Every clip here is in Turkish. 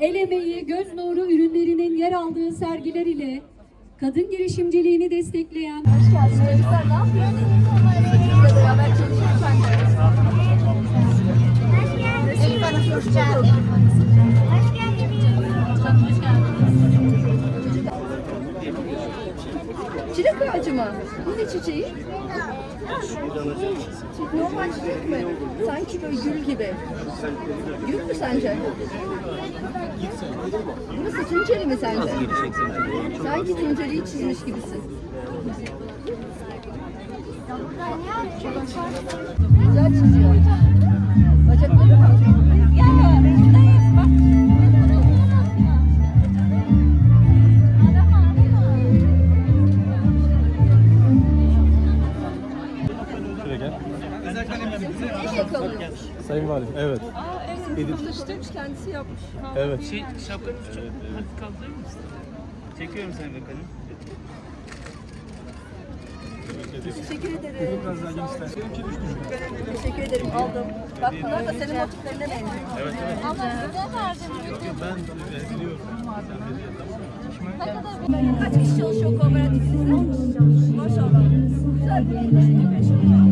el emeği, göz nuru ürünlerinin yer aldığı sergiler ile kadın girişimciliğini destekleyen Hoş geldin. Çocuklar ne yapıyorsunuz? Bizle beraber çalışıyoruz ben de. Elif Hanım hoş geldin. Çilek ağacı mı? Bu ne çiçeği? Normal çiçek mi? Sanki böyle gül gibi. Gül mü sence? Burası Tunceli mi sence? Sanki Tunceli'yi çizmiş gibisin. Güzel çiziyor. Ne şey kalıyormuş? Sayın Valim, evet. Bizim kuruluştaymış kendisi yapmış. Evet. Şey şapkanı çok hafif kaldırır mısın? Çekiyorum seni bakalım. Teşekkür ederim. Teşekkür ederim aldım. Bak bunlar da senin motiflerine benziyor. Evet evet. Kaç kişi çalışıyor kooperatifimizde? Maşallah. Güzel bir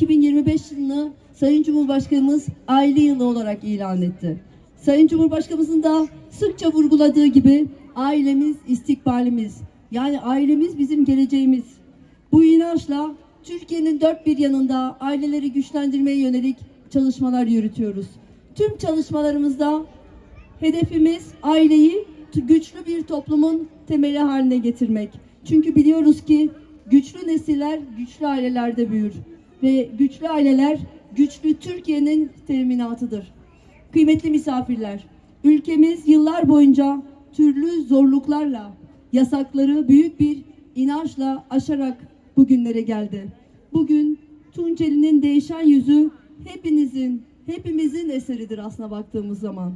2025 yılını Sayın Cumhurbaşkanımız aile yılı olarak ilan etti. Sayın Cumhurbaşkanımızın da sıkça vurguladığı gibi ailemiz istikbalimiz. Yani ailemiz bizim geleceğimiz. Bu inançla Türkiye'nin dört bir yanında aileleri güçlendirmeye yönelik çalışmalar yürütüyoruz. Tüm çalışmalarımızda Hedefimiz aileyi güçlü bir toplumun temeli haline getirmek. Çünkü biliyoruz ki güçlü nesiller güçlü ailelerde büyür ve güçlü aileler güçlü Türkiye'nin teminatıdır. Kıymetli misafirler, ülkemiz yıllar boyunca türlü zorluklarla, yasakları büyük bir inançla aşarak bugünlere geldi. Bugün Tunceli'nin değişen yüzü hepinizin, hepimizin eseridir aslına baktığımız zaman.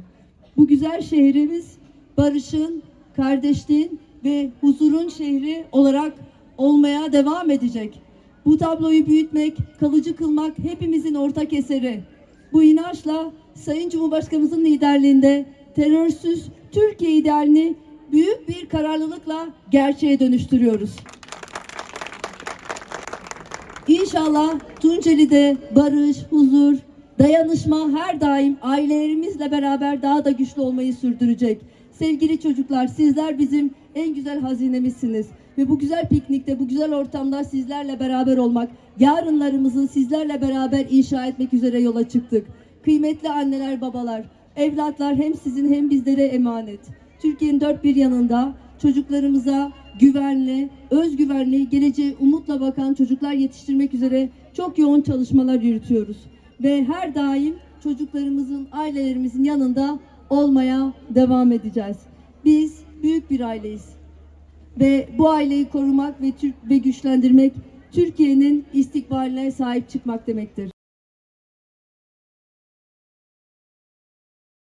Bu güzel şehrimiz barışın, kardeşliğin ve huzurun şehri olarak olmaya devam edecek. Bu tabloyu büyütmek, kalıcı kılmak hepimizin ortak eseri. Bu inançla Sayın Cumhurbaşkanımızın liderliğinde terörsüz Türkiye idealini büyük bir kararlılıkla gerçeğe dönüştürüyoruz. İnşallah Tunceli'de barış, huzur, dayanışma her daim ailelerimizle beraber daha da güçlü olmayı sürdürecek. Sevgili çocuklar sizler bizim en güzel hazinemizsiniz. Ve bu güzel piknikte, bu güzel ortamda sizlerle beraber olmak, yarınlarımızı sizlerle beraber inşa etmek üzere yola çıktık. Kıymetli anneler, babalar, evlatlar hem sizin hem bizlere emanet. Türkiye'nin dört bir yanında çocuklarımıza güvenli, özgüvenli, geleceğe umutla bakan çocuklar yetiştirmek üzere çok yoğun çalışmalar yürütüyoruz. Ve her daim çocuklarımızın, ailelerimizin yanında olmaya devam edeceğiz. Biz büyük bir aileyiz. Ve bu aileyi korumak ve Türk ve güçlendirmek Türkiye'nin istikbaline sahip çıkmak demektir.